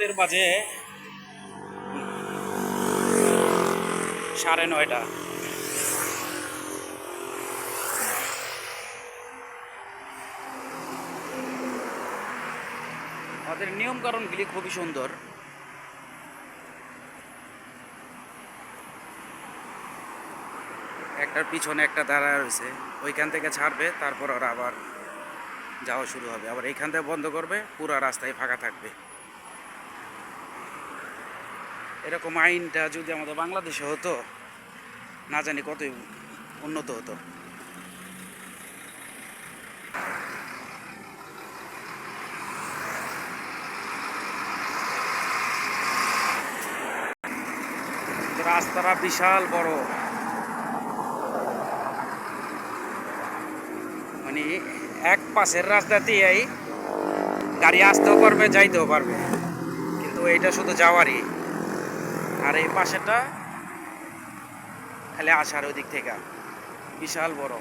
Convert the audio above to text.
রাতের বাজে সাড়ে নয়টা। আমাদের নিয়ম কারণগুলি খুবই সুন্দর। একটার পিছনে একটা দাঁড়া রয়েছে। ওইখান থেকে ছাড়বে, তারপর ওরা আবার যাওয়া শুরু হবে। আবার এইখান থেকে বন্ধ করবে, পুরো রাস্তায় ফাঁকা থাকবে। এরকম আইনটা যদি আমাদের বাংলাদেশে হতো, না জানি কতই উন্নত হতো। রাস্তাটা বিশাল বড়। মানে এক পাশের রাস্তা দিয়েই গাড়ি আসতেও পারবে, যাইতেও পারবে। কিন্তু এইটা শুধু যাওয়ারই। আর এই পাশেটা খালি আসার ওই দিক থেকে। বিশাল বড়।